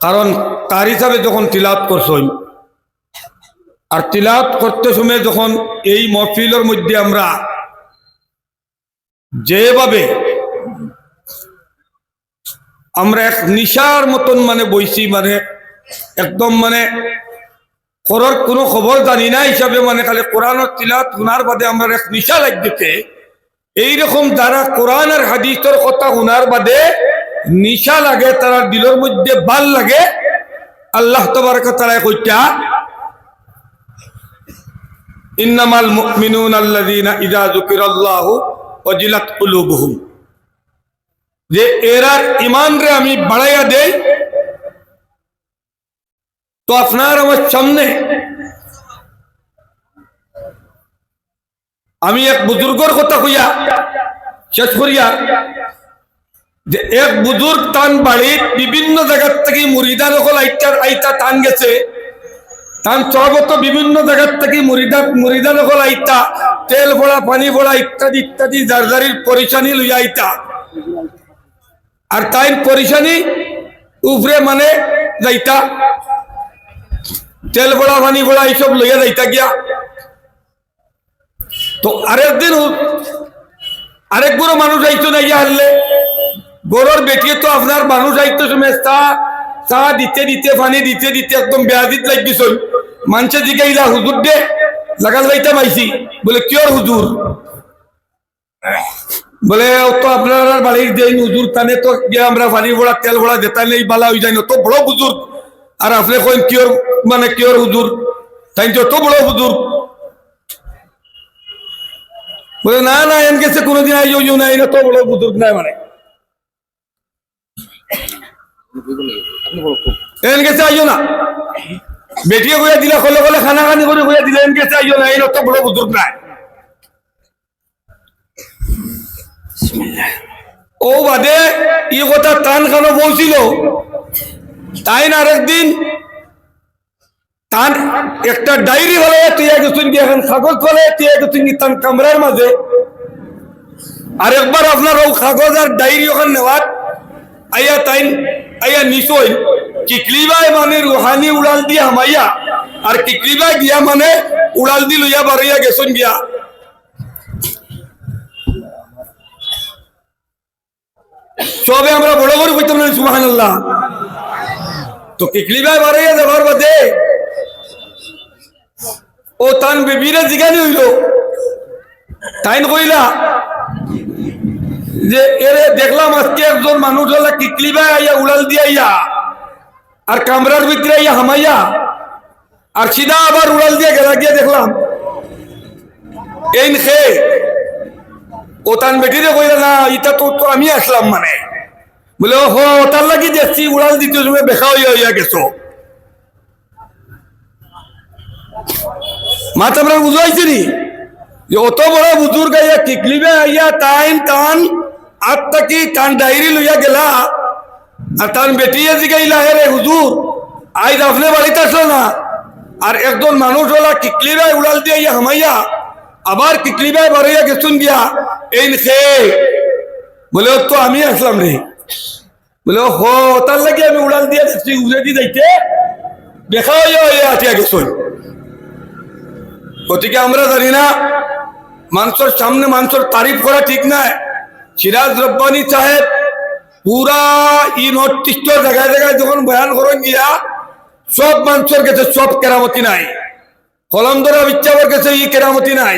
কারণ তার হিসাবে যখন তিলাত করছই আর তিলাত করতে সময় যখন এই মহফিলের মধ্যে আমরা যেভাবে আমরা এক নিশার মতন মানে বইছি মানে একদম মানে করার কোনো খবর জানি না হিসাবে মানে খালি কোরআনের তিলাত শোনার বাদে আমরা এক নিশা লাগছে এইরকম যারা কোরআন আর হাদিসের কথা শোনার বাদে নিশা লাগে, তারা দিলের মধ্যে ভালো লাগে। আল্লাহ তবরক তারা কইটা, ইন্নামাল মুমিনুন আল্লাযীনা ইযা যুকিরাল্লাহু ওয়াজিলাত কুলুবুহুম। যে এরার ইমান রে আমি বাড়াইয়া দেই, তো আপনার আমার সামনে আমি এক বুজুর্গর কথা কইয়া শেষ করিয়া যে এক বুজুর্গ তান বাড়ির বিভিন্ন জায়গার থেকে মুরিদা নকল আইটার আইতা টান গেছে। তান সর্বত বিভিন্ন জায়গার থেকে মুরিদা মুরিদা নকল আইতা, তেল ভরা, পানি ভরা ইত্যাদি ইত্যাদি জারজারির পরিশানি লইয়া আইতা। আর তাই পরিশানি উপরে মানে যাইতা। তেল ভরা, পানি ভরা এইসব লইয়া যাইতা গিয়া। তো আরেকদিন আরেক বড় মানুষ আইতো না গিয়া হারলে। গরুর বেটিয়ে তো আপনার মানুষ আইতো সময়, চা চা দিতে দিতে, পানি দিতে দিতে একদম বেয়াদিত লাগিস মানুষের দিকে ইলা হুজুর দে, লাগাল লাইতে মাইছি। বলে কিয়র হুজুর বলে, ও তো আপনার বাড়ির দেই হুজুর তানে তো আমরা পানি ভরা তেল ভরা যেতা নেই, বালা হয়ে যায় তো বড় হুজুর আর আপনি কইন কিয়র মানে কিয়র হুজুর তাই তো বড় হুজুর বলে, না না, এন গেছে, কোনোদিন আইও না এটা তো বড় বুজুর্গ নাই মানে। এন গেছে না। বেটিয়ে দিলে কলে কলে খানা খানি করে দিলে এন গেছে আইও না এই বড় বুজুর্গ নাই। ও বাদে, ই কথা টান খানো বলছিল তাই না আরেকদিন তার একটা ডায়েরি হলে তুই গেছেন কি এখন কাগজ ফলে তুই গেছেন কি তার কামরার মাঝে আর একবার আপনার ও কাগজ আর ডায়েরি ওখানে নেওয়ার আইয়া তাই আইয়া নিশ্চয় কিকলিবাই মানে রুহানি উড়াল দিয়া হামাইয়া আর কিকলিবাই গিয়া মানে উড়াল দি লইয়া বাড়াইয়া গেছেন গিয়া। সবে আমরা বড় করে কইতাম না সুবাহান তো কিকলিবাই বাড়াইয়া যাবার বাদে ও তান বিবিরে জিগানি হইল। তাইন কইলা যে এরে দেখলাম আজকে একজন মানুষ হলা কিকলি আইয়া, উড়াল দিয়ে আইয়া, আর কামরার ভিতরে আইয়া হামাইয়া, আর সিধা আবার উড়াল দিয়ে গেলা গিয়ে দেখলাম এই খে ও তান বেটিরে কইলা না এটা তো আমি আসলাম মানে। বলে ও হো তার লাগি দেখছি, উড়াল দিতে সময় বেখা হইয়া হইয়া গেছো। মাথা আমরা বুঝাইছি নি যে, অত বড় বুজুর্গ আইয়া টিকলিবে আইয়া, টাইম টান আর তাকি টান ডায়েরি লইয়া গেলা, আর টান বেটিয়ে জিগাইলা হে রে হুজুর, আইজ আপনি বাড়িতে আসলো না? আর একজন মানুষ হলা কিকলিবাই উড়াল দিয়ে ইয়া হামাইয়া, আবার কিকলিবাই বাড়াইয়া গেছুন গিয়া, এই সে বলে তো আমি আসলাম রে। বলে হো তার লাগে আমি উড়াল দিয়ে দেখছি উড়ে দিয়ে যাইতে। দেখা হইয়া হইয়া আটিয়া গেছুন। গতিকে আমরা জানি না, মানুষের সামনে মানুষের তারিফ করা ঠিক নয় সিরাজ রব্বানি সাহেব পুরা ই নর্থ জায়গায় জায়গায় যখন বয়ান করেন গিয়া, সব মানুষের কাছে সব কেরামতি নাই। কলমদরা বিচ্ছাবর কাছে ই কেরামতি নাই।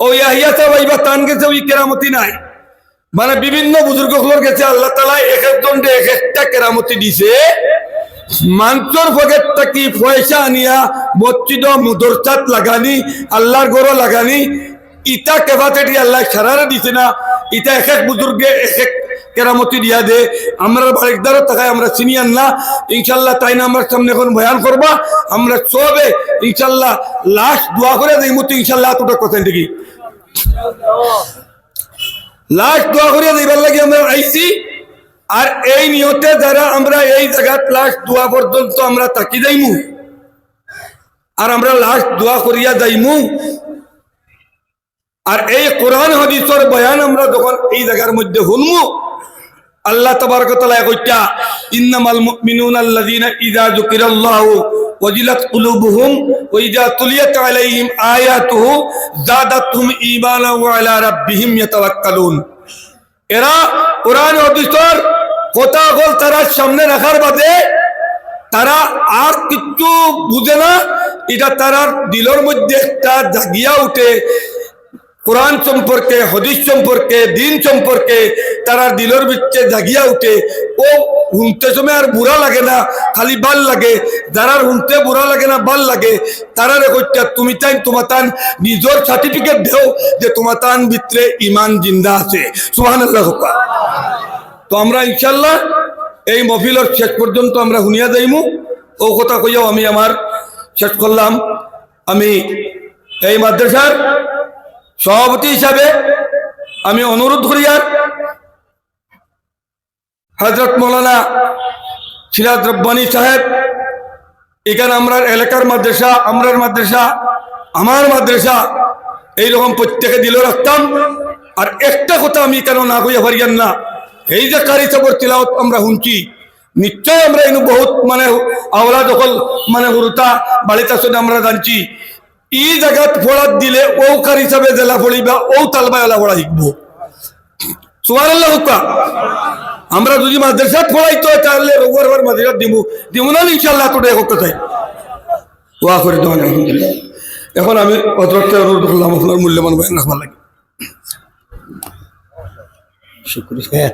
ও ইয়াহিয়া সাহেব আইবা তান গেছে ওই কেরামতি নাই। মানে বিভিন্ন বুজুর্গগুলোর কাছে আল্লাহ তালা এক একজন এক একটা কেরামতি দিছে। মাংসর পকেট থাকি পয়সা আনিয়া মসজিদ, মুদরসাত লাগানি, আল্লাহর গরো লাগানি, ইটা ক্যাপাসিটি আল্লাহ সারারে দিছে না। ইটা এক এক বুজুর্গে এক এক কেরামতি দিয়া দে। আমরা বাড়িদারও টাকায় আমরা চিনিয়ান না। ইনশাল্লাহ তাই না আমার সামনে এখন বয়ান করবা। আমরা সবে ইনশাল্লাহ লাস্ট দোয়া করে দেই মতো ইনশাল্লাহ এতটা কথা দেখি। লাস্ট দোয়া করিয়া দিবার লাগে আমরা আইছি। আর এই নিয়তে যারা আমরা এই জায়গাত লাস্ট দোয়া পর্যন্ত আমরা তাকি যাইমু আর আমরা লাস্ট দোয়া করিয়া যাইমু আর এই কোরআন হাদিসের বয়ান আমরা যখন এই জায়গার মধ্যে শুনমু আল্লাহ তাবারকতালা কইটা ইন্নামাল মুমিনুনা আল্লাযীনা ইযা যুকিরাল্লাহু ওয়াজিলাত কুলুবুহুম ওয়া ইযা তুলিয়াত আলাইহিম আয়াতুহু যাদাতহুম ঈমানা ওয়া আলা রাব্বিহিম ইয়াতাওয়াক্কালুন। এরা কোরআন হাদিসের কথা বল তারা সামনে রাখার বাদে তারা আর কিচ্ছু বুঝে না, এটা তারার দিলের মধ্যে একটা জাগিয়া উঠে কোরআন সম্পর্কে, হদিস সম্পর্কে, দিন সম্পর্কে তারা দিলের ভিতরে জাগিয়া উঠে। ও শুনতে সময় আর বুড়া লাগে না, খালি ভালো লাগে। যারা শুনতে বুড়া লাগে না ভালো লাগে। তারা রেখা তুমি তাই তোমার তান নিজের সার্টিফিকেট দেও যে তোমার তান ভিতরে ইমান জিন্দা আছে। সুহান আল্লাহ তো আমরা ইনশাল্লাহ এই মফিলর শেষ পর্যন্ত আমরা শুনিয়া যাইমু। ও কথা কইয়াও আমি আমার শেষ করলাম। আমি এই মাদ্রাসার সভাপতি হিসাবে আমি অনুরোধ করি আর হজরত মৌলানা সিরাজ রব্বানি সাহেব, এখানে আমরা এলাকার মাদ্রাসা, আমরার মাদ্রাসা, আমার মাদ্রাসা, এইরকম প্রত্যেকে দিল রাখতাম। আর একটা কথা আমি কেন না কইয়া পারিয়ান না, এই যে কারি চাপর তিলাওত আমরা শুনছি নিশ্চয় আমরা এনু বহুত মানে আওলা দখল মানে হুরুতা বাড়িতে আসলে আমরা জানছি। ই জায়গাত ফোড়াত দিলে ও কার হিসাবে জেলা ফড়িবা ও তালবা এলা ফোড়া শিখব আমরা যদি মাদ্রাসাত ফোড়াইতো তাহলে রোববার বার মাদ্রাসাত দিমু। দিমু না ইনশাল্লাহ তোটা এক কথাই ওয়া করে দেওয়া আলহামদুলিল্লাহ। এখন আমি অতরক্ত অনুরোধ করলাম, আপনার মূল্যবান বয়ান রাখবার লাগে। শুক্রিয়া।